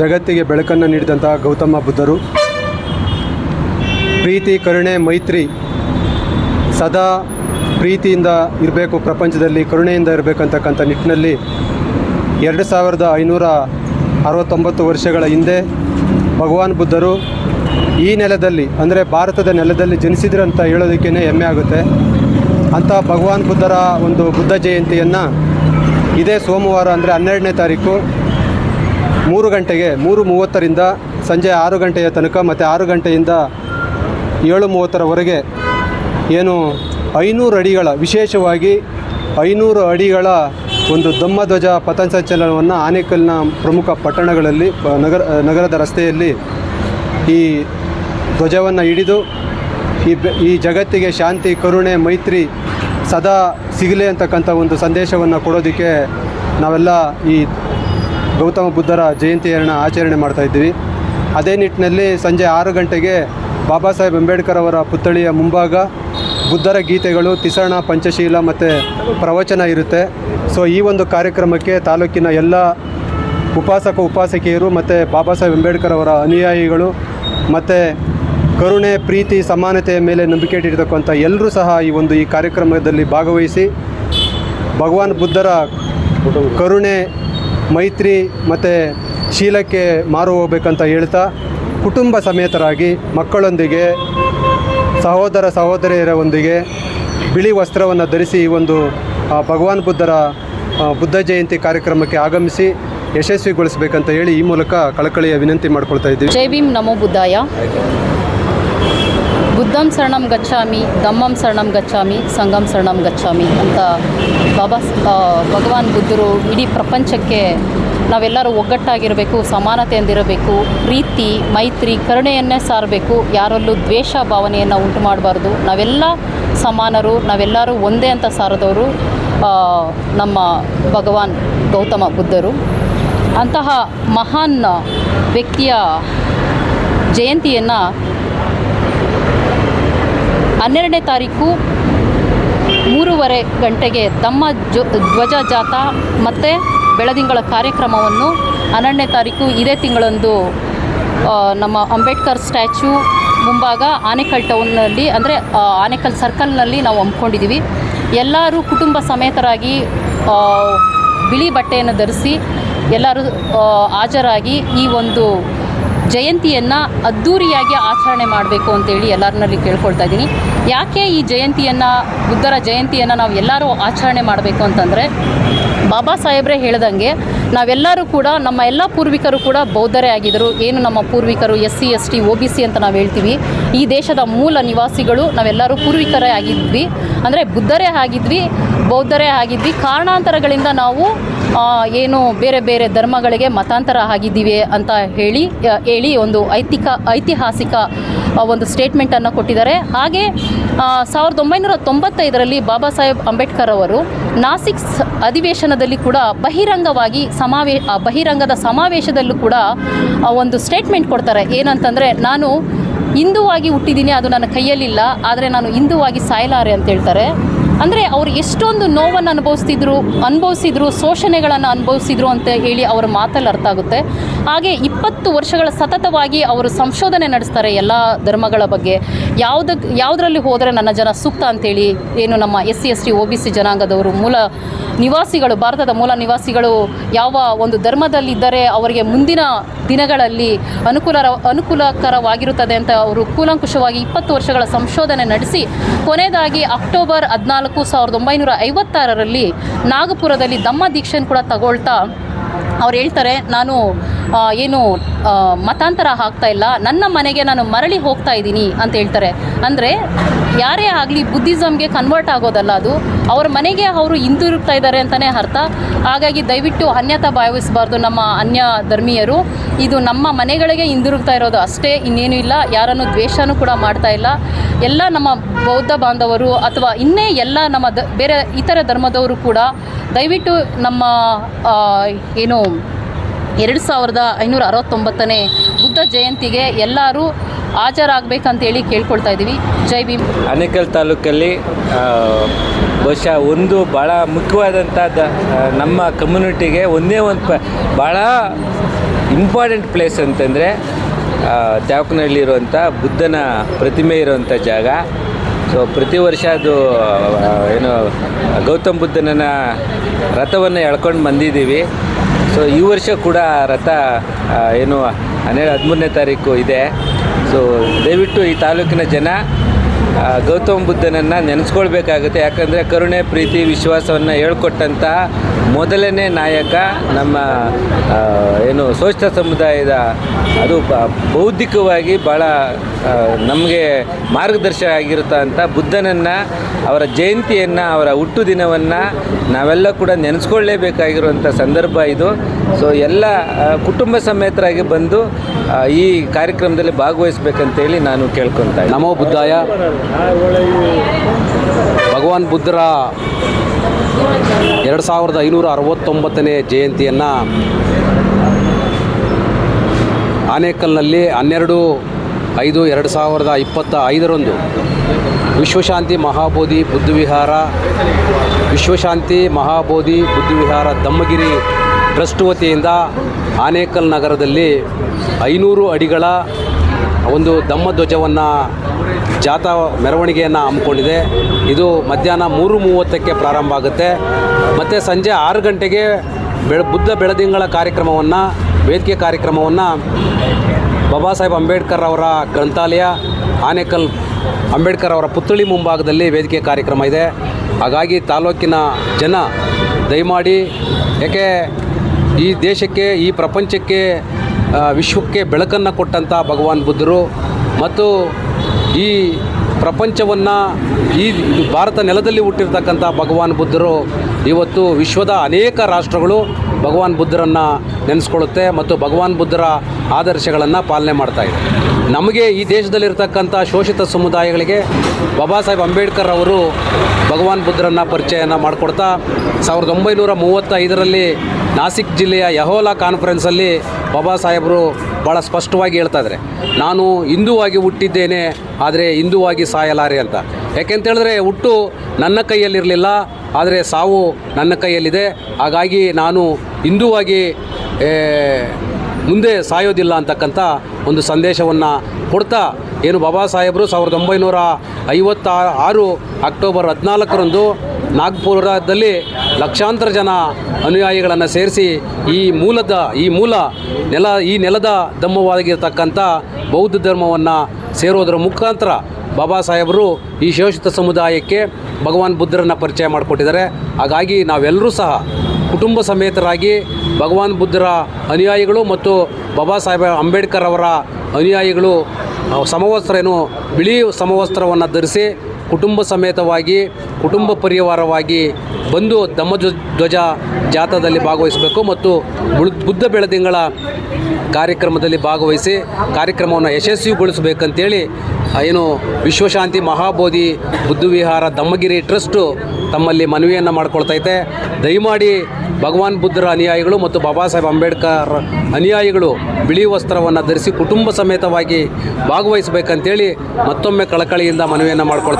ಜಗತ್ತಿಗೆ ಬೆಳಕನ್ನು ನೀಡಿದಂತಹ ಗೌತಮ ಬುದ್ಧರು. ಪ್ರೀತಿ, ಕರುಣೆ, ಮೈತ್ರಿ ಸದಾ ಪ್ರೀತಿಯಿಂದ ಇರಬೇಕು, ಪ್ರಪಂಚದಲ್ಲಿ ಕರುಣೆಯಿಂದ ಇರಬೇಕಂತಕ್ಕಂಥ ನಿಟ್ಟಿನಲ್ಲಿ ಎರಡು ಸಾವಿರದ ಐನೂರ ಅರವತ್ತೊಂಬತ್ತು ವರ್ಷಗಳ ಹಿಂದೆ ಭಗವಾನ್ ಬುದ್ಧರು ಈ ನೆಲದಲ್ಲಿ, ಅಂದರೆ ಭಾರತದ ನೆಲದಲ್ಲಿ ಜನಿಸಿದ್ರು ಅಂತ ಹೇಳೋದಕ್ಕೇ ಹೆಮ್ಮೆ ಆಗುತ್ತೆ. ಅಂತ ಭಗವಾನ್ ಬುದ್ಧರ ಒಂದು ಬುದ್ಧ ಜಯಂತಿಯನ್ನು ಇದೇ ಸೋಮವಾರ, ಅಂದರೆ ಹನ್ನೆರಡನೇ ತಾರೀಕು ಮೂರು ಗಂಟೆಗೆ ಮೂರು ಮೂವತ್ತರಿಂದ ಸಂಜೆ ಆರು ಗಂಟೆಯ ತನಕ ಮತ್ತು ಆರು ಗಂಟೆಯಿಂದ ಏಳು ಮೂವತ್ತರವರೆಗೆ ಏನು ಐನೂರು ಅಡಿಗಳ, ವಿಶೇಷವಾಗಿ ಐನೂರು ಅಡಿಗಳ ಒಂದು ಧ್ವಜ ಪಥಸಂಚಲನವನ್ನು ಆನೇಕಲ್ನ ಪ್ರಮುಖ ಪಟ್ಟಣಗಳಲ್ಲಿ ನಗರ, ನಗರದ ರಸ್ತೆಯಲ್ಲಿ ಈ ಧ್ವಜವನ್ನು ಹಿಡಿದು ಈ ಈ ಜಗತ್ತಿಗೆ ಶಾಂತಿ, ಕರುಣೆ, ಮೈತ್ರಿ ಸದಾ ಸಿಗಲಿ ಅಂತಕ್ಕಂಥ ಒಂದು ಸಂದೇಶವನ್ನು ಕೊಡೋದಕ್ಕೆ ನಾವೆಲ್ಲ ಈ ಗೌತಮ ಬುದ್ಧರ ಜಯಂತಿಯನ್ನು ಆಚರಣೆ ಮಾಡ್ತಾ ಇದ್ದೀವಿ. ಅದೇ ನಿಟ್ಟಿನಲ್ಲಿ ಸಂಜೆ ಆರು ಗಂಟೆಗೆ ಬಾಬಾ ಸಾಹೇಬ್ ಅಂಬೇಡ್ಕರ್ ಅವರ ಪುತ್ಥಳಿಯ ಮುಂಭಾಗ ಬುದ್ಧರ ಗೀತೆಗಳು, ತಿಸರಣ, ಪಂಚಶೀಲ ಮತ್ತು ಪ್ರವಚನ ಇರುತ್ತೆ. ಸೊ ಈ ಒಂದು ಕಾರ್ಯಕ್ರಮಕ್ಕೆ ತಾಲೂಕಿನ ಎಲ್ಲ ಉಪಾಸಕ, ಉಪಾಸಕಿಯರು ಮತ್ತು ಬಾಬಾ ಸಾಹೇಬ್ ಅಂಬೇಡ್ಕರ್ ಅವರ ಅನುಯಾಯಿಗಳು ಮತ್ತು ಕರುಣೆ, ಪ್ರೀತಿ, ಸಮಾನತೆಯ ಮೇಲೆ ನಂಬಿಕೆ ಇಟ್ಟಿರ್ತಕ್ಕಂಥ ಎಲ್ಲರೂ ಸಹ ಈ ಒಂದು ಈ ಕಾರ್ಯಕ್ರಮದಲ್ಲಿ ಭಾಗವಹಿಸಿ ಭಗವಾನ್ ಬುದ್ಧರ ಕರುಣೆ ಮೈತ್ರಿ ಮತ್ತು ಶೀಲಕ್ಕೆ ಮಾರು ಹೋಗ್ಬೇಕಂತ ಹೇಳ್ತಾ ಕುಟುಂಬ ಸಮೇತರಾಗಿ ಮಕ್ಕಳೊಂದಿಗೆ, ಸಹೋದರ ಸಹೋದರಿಯರೊಂದಿಗೆ ಬಿಳಿ ವಸ್ತ್ರವನ್ನು ಧರಿಸಿ ಈ ಒಂದು ಭಗವಾನ್ ಬುದ್ಧರ ಬುದ್ಧ ಜಯಂತಿ ಕಾರ್ಯಕ್ರಮಕ್ಕೆ ಆಗಮಿಸಿ ಯಶಸ್ವಿಗೊಳಿಸಬೇಕಂತ ಹೇಳಿ ಈ ಮೂಲಕ ಕಳಕಳಿಯ ವಿನಂತಿ ಮಾಡ್ಕೊಳ್ತಾ ಇದ್ದೀವಿ. ಜೈ ಭೀಮ್, ನಮೋ ಬುದ್ಧಾಯ. ಬುದ್ಧಂ ಶರಣಂ ಗಚ್ಚಾಮಿ ಧಮ್ಮಂ ಶರಣಂ ಗಚ್ಚಾಮಿ ಸಂಗಂ ಶರಣಂ ಗಚ್ಚಾಮಿ ಅಂತ ಬಾಬಾ ಭಗವಾನ್ ಬುದ್ಧರು ಇಡೀ ಪ್ರಪಂಚಕ್ಕೆ ನಾವೆಲ್ಲರೂ ಒಗ್ಗಟ್ಟಾಗಿರಬೇಕು, ಸಮಾನತೆಯಿಂದಿರಬೇಕು, ಪ್ರೀತಿ, ಮೈತ್ರಿ, ಕರುಣೆಯನ್ನೇ ಸಾರಬೇಕು, ಯಾರಲ್ಲೂ ದ್ವೇಷ ಭಾವನೆಯನ್ನು ಉಂಟು ಮಾಡಬಾರ್ದು ನಾವೆಲ್ಲ ಸಮಾನರು, ನಾವೆಲ್ಲರೂ ಒಂದೇ ಅಂತ ಸಾರದವರು ನಮ್ಮ ಭಗವಾನ್ ಗೌತಮ ಬುದ್ಧರು. ಅಂತಹ ಮಹಾನ್ ವ್ಯಕ್ತಿಯ ಜಯಂತಿಯನ್ನು ಹನ್ನೆರಡನೇ ತಾರೀಕು ಮೂರುವರೆ ಗಂಟೆಗೆ ತಮ್ಮ ಜೊ ಧ್ವಜ ಜಾಥಾ ಮತ್ತು ಬೆಳದಿಂಗಳ ಕಾರ್ಯಕ್ರಮವನ್ನು ಹನ್ನೆರಡನೇ ತಾರೀಕು ಇದೇ ತಿಂಗಳಂದು ನಮ್ಮ ಅಂಬೇಡ್ಕರ್ ಸ್ಟ್ಯಾಚ್ಯೂ ಮುಂಭಾಗ ಆನೇಕಲ್ ಟೌನ್ನಲ್ಲಿ, ಅಂದರೆ ಆನೇಕಲ್ ಸರ್ಕಲ್ನಲ್ಲಿ ನಾವು ಹಮ್ಮಿಕೊಂಡಿದ್ದೀವಿ. ಎಲ್ಲರೂ ಕುಟುಂಬ ಸಮೇತರಾಗಿ ಬಿಳಿ ಬಟ್ಟೆಯನ್ನು ಧರಿಸಿ ಎಲ್ಲರೂ ಹಾಜರಾಗಿ ಈ ಒಂದು ಜಯಂತಿಯನ್ನು ಅದ್ಧೂರಿಯಾಗಿ ಆಚರಣೆ ಮಾಡಬೇಕು ಅಂತೇಳಿ ಎಲ್ಲರನ್ನಲ್ಲಿ ಕೇಳ್ಕೊಳ್ತಾ ಇದ್ದೀನಿ. ಯಾಕೆ ಈ ಜಯಂತಿಯನ್ನು, ಬುದ್ಧರ ಜಯಂತಿಯನ್ನು ನಾವು ಎಲ್ಲರೂ ಆಚರಣೆ ಮಾಡಬೇಕು ಅಂತಂದರೆ ಬಾಬಾ ಸಾಹೇಬ್ರೆ ಹೇಳ್ದಂಗೆ ನಾವೆಲ್ಲರೂ ಕೂಡ ನಮ್ಮ ಎಲ್ಲ ಪೂರ್ವಿಕರು ಕೂಡ ಬೌದ್ಧರೇ ಆಗಿದ್ದರು. ಏನು ನಮ್ಮ ಪೂರ್ವಿಕರು S C S T O B C ಅಂತ ನಾವು ಹೇಳ್ತೀವಿ. ಈ ದೇಶದ ಮೂಲ ನಿವಾಸಿಗಳು ನಾವೆಲ್ಲರೂ ಪೂರ್ವಿಕರೇ ಆಗಿದ್ವಿ. ಅಂದರೆ ಬುದ್ಧರೇ ಆಗಿದ್ವಿ, ಬೌದ್ಧರೇ ಆಗಿದ್ವಿ. ಕಾರಣಾಂತರಗಳಿಂದ ನಾವು ಏನು ಬೇರೆ ಬೇರೆ ಧರ್ಮಗಳಿಗೆ ಮತಾಂತರ ಆಗಿದ್ದೀವಿ ಅಂತ ಹೇಳಿ ಹೇಳಿ ಒಂದು ಐತಿಕ, ಐತಿಹಾಸಿಕ ಒಂದು ಸ್ಟೇಟ್ಮೆಂಟನ್ನು ಕೊಟ್ಟಿದ್ದಾರೆ. ಹಾಗೆ ಸಾವಿರದ ಒಂಬೈನೂರ ತೊಂಬತ್ತೈದರಲ್ಲಿ ಬಾಬಾ ಸಾಹೇಬ್ ಅಂಬೇಡ್ಕರ್ ಅವರು ನಾಸಿಕ್ ಅಧಿವೇಶನದಲ್ಲಿ ಕೂಡ ಬಹಿರಂಗವಾಗಿ ಸಮಾವೇ ಬಹಿರಂಗದ ಸಮಾವೇಶದಲ್ಲೂ ಕೂಡ ಒಂದು ಸ್ಟೇಟ್ಮೆಂಟ್ ಕೊಡ್ತಾರೆ. ಏನಂತಂದರೆ, ನಾನು ಹಿಂದುವಾಗಿ ಹುಟ್ಟಿದ್ದೀನಿ, ಅದು ನನ್ನ ಕೈಯಲ್ಲಿಲ್ಲ, ಆದರೆ ನಾನು ಹಿಂದುವಾಗಿ ಸಾಯಲಾರೆ ಅಂತ ಹೇಳ್ತಾರೆ. ಅಂದರೆ ಅವರು ಎಷ್ಟೊಂದು ನೋವನ್ನು ಅನುಭವಿಸ್ತಿದ್ರು, ಅನುಭವಿಸಿದ್ರು, ಶೋಷಣೆಗಳನ್ನು ಅನುಭವಿಸಿದ್ರು ಅಂತ ಹೇಳಿ ಅವರ ಮಾತಲ್ಲಿ ಅರ್ಥ ಆಗುತ್ತೆ. ಹಾಗೆ ಇಪ್ಪತ್ತು ವರ್ಷಗಳ ಸತತವಾಗಿ ಅವರು ಸಂಶೋಧನೆ ನಡೆಸ್ತಾರೆ ಎಲ್ಲ ಧರ್ಮಗಳ ಬಗ್ಗೆ. ಯಾವುದಕ್ಕೆ ಯಾವುದರಲ್ಲಿ ಹೋದರೆ ನನ್ನ ಜನ ಸೂಕ್ತ ಅಂತೇಳಿ ಏನು ನಮ್ಮ S C, S T O B C ಜನಾಂಗದವರು ಮೂಲ ನಿವಾಸಿಗಳು, ಭಾರತದ ಮೂಲ ನಿವಾಸಿಗಳು ಯಾವ ಒಂದು ಧರ್ಮದಲ್ಲಿದ್ದರೆ ಅವರಿಗೆ ಮುಂದಿನ ದಿನಗಳಲ್ಲಿ ಅನುಕೂಲ ಅನುಕೂಲಕರವಾಗಿರುತ್ತದೆ ಅಂತ ಅವರು ಕೂಲಂಕುಷವಾಗಿ ಇಪ್ಪತ್ತು ವರ್ಷಗಳ ಸಂಶೋಧನೆ ನಡೆಸಿ, ಕೊನೆಯದಾಗಿ ಅಕ್ಟೋಬರ್ ಹದಿನಾಲ್ಕು ಸಾವಿರದ ಒಂಬೈನೂರ ಐವತ್ತಾರರಲ್ಲಿ ನಾಗಪುರದಲ್ಲಿ ದಮ್ಮ ದೀಕ್ಷೆಯನ್ನು ಕೂಡ ತಗೊಳ್ತಾ ಅವ್ರು ಹೇಳ್ತಾರೆ, ನಾನು ಏನು ಮತಾಂತರ ಆಗ್ತಾ ಇಲ್ಲ. ನನ್ನ ಮನೆಗೆ ನಾನು ಮರಳಿ ಹೋಗ್ತಾ ಇದ್ದೀನಿ ಅಂತ ಹೇಳ್ತಾರೆ. ಅಂದರೆ, ಯಾರೇ ಆಗಲಿ ಬುದ್ಧಿಸಮ್ಗೆ ಕನ್ವರ್ಟ್ ಆಗೋದಲ್ಲ ಅದು. ಅವ್ರ ಮನೆಗೆ ಅವರು ಹಿಂದಿರುಗ್ತಾ ಇದ್ದಾರೆ ಅಂತಲೇ ಅರ್ಥ. ಹಾಗಾಗಿ ದಯವಿಟ್ಟು ಅನ್ಯತ ಭಾವಿಸಬಾರ್ದು ನಮ್ಮ ಅನ್ಯ ಧರ್ಮೀಯರು. ಇದು ನಮ್ಮ ಮನೆಗಳಿಗೆ ಹಿಂದಿರುಗ್ತಾ ಇರೋದು ಅಷ್ಟೇ, ಇನ್ನೇನು ಇಲ್ಲ. ಯಾರನ್ನು ದ್ವೇಷನೂ ಕೂಡ ಮಾಡ್ತಾ ಇಲ್ಲ. ಎಲ್ಲ ನಮ್ಮ ಬೌದ್ಧ ಬಾಂಧವರು ಅಥವಾ ಇನ್ನೇ ಎಲ್ಲ ನಮ್ಮ ದ, ಬೇರೆ ಇತರ ಧರ್ಮದವರು ಕೂಡ ದಯವಿಟ್ಟು ನಮ್ಮ ಏನು, ಎರಡು ಸಾವಿರದ ಐನೂರ ಅರವತ್ತೊಂಬತ್ತನೇ ಬುದ್ಧ ಜಯಂತಿಗೆ ಎಲ್ಲರೂ ಹಾಜರಾಗಬೇಕಂತೇಳಿ ಕೇಳ್ಕೊಳ್ತಾ ಇದ್ದೀವಿ. ಜೈ ಭೀಮ್. ಅನೇಕಲ್ ತಾಲೂಕಲ್ಲಿ ಬಹುಶಃ ಒಂದು ಭಾಳ ಮುಖ್ಯವಾದಂಥ ದ ನಮ್ಮ ಕಮ್ಯುನಿಟಿಗೆ ಒಂದೇ ಒಂದು ಪ ಭಾಳ ಇಂಪಾರ್ಟೆಂಟ್ ಪ್ಲೇಸ್ ಅಂತಂದರೆ ತ್ಯಾವಕನಹಳ್ಳಿರುವಂಥ ಬುದ್ಧನ ಪ್ರತಿಮೆ ಇರುವಂಥ ಜಾಗ. ಸೊ ಪ್ರತಿ ವರ್ಷ ಅದು ಏನು, ಗೌತಮ್ ಬುದ್ಧನ ರಥವನ್ನು ಎಳ್ಕೊಂಡು ಬಂದಿದ್ದೀವಿ. ಸೊ ಈ ವರ್ಷ ಕೂಡ ರಥ ಏನು, ಹನ್ನೆರಡು ಹದಿಮೂರನೇ ತಾರೀಕು ಇದೆ. ಸೊ ದಯವಿಟ್ಟು ಈ ತಾಲೂಕಿನ ಜನ ಗೌತಮ ಬುದ್ಧನನ್ನು ನೆನೆಸ್ಕೊಳ್ಬೇಕಾಗುತ್ತೆ. ಯಾಕಂದರೆ ಕರುಣೆ, ಪ್ರೀತಿ, ವಿಶ್ವಾಸವನ್ನು ಹೇಳ್ಕೊಟ್ಟಂಥ ಮೊದಲನೇ ನಾಯಕ ನಮ್ಮ ಏನು ಶೋಷಿತ ಸಮುದಾಯದ ಅದು ಬೌದ್ಧಿಕವಾಗಿ ಭಾಳ ನಮಗೆ ಮಾರ್ಗದರ್ಶಕ ಆಗಿರುತ್ತಂಥ ಬುದ್ಧನನ್ನು, ಅವರ ಜಯಂತಿಯನ್ನು, ಅವರ ಹುಟ್ಟು ದಿನವನ್ನು ನಾವೆಲ್ಲ ಕೂಡ ನೆನೆಸ್ಕೊಳ್ಳೇಬೇಕಾಗಿರುವಂಥ ಸಂದರ್ಭ ಇದು. ಸೊ ಎಲ್ಲ ಕುಟುಂಬ ಸಮೇತರಾಗಿ ಬಂದು ಈ ಕಾರ್ಯಕ್ರಮದಲ್ಲಿ ಭಾಗವಹಿಸ್ಬೇಕಂತೇಳಿ ನಾನು ಕೇಳ್ಕೊತಾ. ನಮೋ ಬುದ್ಧಾಯ. ಭಗವಾನ್ ಬುದ್ಧರ ಎರಡು ಸಾವಿರದ ಐನೂರ ಅರವತ್ತೊಂಬತ್ತನೇ ಜಯಂತಿಯನ್ನು ಆನೇಕಲ್ನಲ್ಲಿ ಹನ್ನೆರಡು ಐದು ಎರಡು ಸಾವಿರದ ಇಪ್ಪತ್ತ ಐದರಂದು ವಿಶ್ವಶಾಂತಿ ಮಹಾಬೋಧಿ ಬುದ್ಧವಿಹಾರ, ವಿಶ್ವಶಾಂತಿ ಮಹಾಬೋಧಿ ಬುದ್ಧವಿಹಾರ ದಮ್ಮಗಿರಿ ಟ್ರಸ್ಟ್ ವತಿಯಿಂದ ಆನೇಕಲ್ ನಗರದಲ್ಲಿ ಐನೂರು ಅಡಿಗಳ ಒಂದು ದಮ್ಮ ಧ್ವಜವನ್ನು ಜಾಥಾ ಮೆರವಣಿಗೆಯನ್ನು ಹಮ್ಮಿಕೊಂಡಿದೆ. ಇದು ಮಧ್ಯಾಹ್ನ ಮೂರು ಮೂವತ್ತಕ್ಕೆ ಪ್ರಾರಂಭ ಆಗುತ್ತೆ. ಮತ್ತು ಸಂಜೆ ಆರು ಗಂಟೆಗೆ ಬೆಳ, ಬುದ್ಧ ಬೆಳದಿಂಗಳ ಕಾರ್ಯಕ್ರಮವನ್ನು, ವೇದಿಕೆ ಕಾರ್ಯಕ್ರಮವನ್ನು ಬಾಬಾ ಸಾಹೇಬ್ ಅಂಬೇಡ್ಕರ್ ಅವರ ಗ್ರಂಥಾಲಯ, ಆನೇಕಲ್ ಅಂಬೇಡ್ಕರ್ ಅವರ ಪುತ್ಥಳಿ ಮುಂಭಾಗದಲ್ಲಿ ವೇದಿಕೆ ಕಾರ್ಯಕ್ರಮ ಇದೆ. ಹಾಗಾಗಿ ತಾಲೂಕಿನ ಜನ ದಯಮಾಡಿ ಯಾಕೆ ಈ ದೇಶಕ್ಕೆ, ಈ ಪ್ರಪಂಚಕ್ಕೆ ವಿಶ್ವಕ್ಕೆ ಬೆಳಕನ್ನು ಕೊಟ್ಟಂಥ ಭಗವಾನ್ ಬುದ್ಧರು ಮತ್ತು ಈ ಪ್ರಪಂಚವನ್ನು ಈ ಭಾರತ ನೆಲದಲ್ಲಿ ಹುಟ್ಟಿರ್ತಕ್ಕಂಥ ಭಗವಾನ್ ಬುದ್ಧರು ಇವತ್ತು ವಿಶ್ವದ ಅನೇಕ ರಾಷ್ಟ್ರಗಳು ಭಗವಾನ್ ಬುದ್ಧರನ್ನು ನೆನೆಸ್ಕೊಳ್ಳುತ್ತೆ ಮತ್ತು ಭಗವಾನ್ ಬುದ್ಧರ ಆದರ್ಶಗಳನ್ನು ಪಾಲನೆ ಮಾಡ್ತಾ ಇದೆ. ನಮಗೆ ಈ ದೇಶದಲ್ಲಿರ್ತಕ್ಕಂಥ ಶೋಷಿತ ಸಮುದಾಯಗಳಿಗೆ ಬಾಬಾ ಸಾಹೇಬ್ ಅಂಬೇಡ್ಕರ್ ಅವರು ಭಗವಾನ್ ಬುದ್ಧರನ್ನು ಪರಿಚಯನ ಮಾಡಿಕೊಡ್ತಾ, ಸಾವಿರದ ಒಂಬೈನೂರ ಮೂವತ್ತೈದರಲ್ಲಿ ನಾಸಿಕ್ ಜಿಲ್ಲೆಯ ಯಹೋಲಾ ಕಾನ್ಫರೆನ್ಸಲ್ಲಿ ಬಾಬಾ ಸಾಹೇಬರು ಭಾಳ ಸ್ಪಷ್ಟವಾಗಿ ಹೇಳ್ತಾ ಇದ್ದಾರೆ. ನಾನು ಹಿಂದೂವಾಗಿ ಹುಟ್ಟಿದ್ದೇನೆ, ಆದರೆ ಹಿಂದೂವಾಗಿ ಸಾಯಲಾರೆ ಅಂತ. ಯಾಕೆಂತ ಹೇಳಿದ್ರೆ ಹುಟ್ಟು ನನ್ನ ಕೈಯಲ್ಲಿರಲಿಲ್ಲ, ಆದರೆ ಸಾವು ನನ್ನ ಕೈಯಲ್ಲಿದೆ. ಹಾಗಾಗಿ ನಾನು ಹಿಂದೂವಾಗಿ ಮುಂದೆ ಸಾಯೋದಿಲ್ಲ ಅಂತಕ್ಕಂಥ ಒಂದು ಸಂದೇಶವನ್ನು ಕೊಡ್ತಾ ಏನು ಬಾಬಾ ಸಾಹೇಬರು ಸಾವಿರದ ಒಂಬೈನೂರ ಐವತ್ತ ಆರು ಅಕ್ಟೋಬರ್ ಹದಿನಾಲ್ಕರಂದು ನಾಗ್ಪುರದಲ್ಲಿ ಲಕ್ಷಾಂತರ ಜನ ಅನುಯಾಯಿಗಳನ್ನು ಸೇರಿಸಿ ಈ ಮೂಲದ, ಈ ಮೂಲ ನೆಲ, ಈ ನೆಲದ ಧಮ್ಮವಾಗಿರ್ತಕ್ಕಂಥ ಬೌದ್ಧ ಧರ್ಮವನ್ನು ಸೇರೋದರ ಮುಖಾಂತರ ಬಾಬಾ ಸಾಹೇಬರು ಈ ಶೋಷಿತ ಸಮುದಾಯಕ್ಕೆ ಭಗವಾನ್ ಬುದ್ಧರನ್ನು ಪರಿಚಯ ಮಾಡಿಕೊಟ್ಟಿದ್ದಾರೆ. ಹಾಗಾಗಿ ನಾವೆಲ್ಲರೂ ಸಹ ಕುಟುಂಬ ಸಮೇತರಾಗಿ ಭಗವಾನ್ ಬುದ್ಧರ ಅನುಯಾಯಿಗಳು ಮತ್ತು ಬಾಬಾ ಸಾಹೇಬ ಅಂಬೇಡ್ಕರ್ ಅವರ ಅನುಯಾಯಿಗಳು ಸಮವಸ್ತ್ರ ಏನು ಬಿಳಿ ಸಮವಸ್ತ್ರವನ್ನು ಧರಿಸಿ ಕುಟುಂಬ ಸಮೇತವಾಗಿ, ಕುಟುಂಬ ಪರಿವಾರವಾಗಿ ಬಂದು ಧ್ವ- ಧ್ವಜ ಜಾಥಾದಲ್ಲಿ ಭಾಗವಹಿಸಬೇಕು ಮತ್ತು ಬುದ್ಧ ಬೆಳದಿಂಗಳ ಕಾರ್ಯಕ್ರಮದಲ್ಲಿ ಭಾಗವಹಿಸಿ ಕಾರ್ಯಕ್ರಮವನ್ನು ಯಶಸ್ವಿಗೊಳಿಸಬೇಕಂತೇಳಿ ಏನು ವಿಶ್ವಶಾಂತಿ ಮಹಾಬೋಧಿ ಬುದ್ಧವಿಹಾರ ದಮ್ಮಗಿರಿ ಟ್ರಸ್ಟು ತಮ್ಮಲ್ಲಿ ಮನವಿಯನ್ನು ಮಾಡ್ಕೊಳ್ತೈತೆ ದಯಮಾಡಿ ಭಗವಾನ್ ಬುದ್ಧರ ಅನುಯಾಯಿಗಳು ಮತ್ತು ಬಾಬಾ ಸಾಹೇಬ್ ಅಂಬೇಡ್ಕರ್ ಅನುಯಾಯಿಗಳು ಬಿಳಿ ವಸ್ತ್ರವನ್ನು ಧರಿಸಿ ಕುಟುಂಬ ಸಮೇತವಾಗಿ ಭಾಗವಹಿಸಬೇಕಂತೇಳಿ ಮತ್ತೊಮ್ಮೆ ಕಳಕಳಿಯಿಂದ ಮನವಿಯನ್ನು ಮಾಡ್ಕೊಳ್ತಾ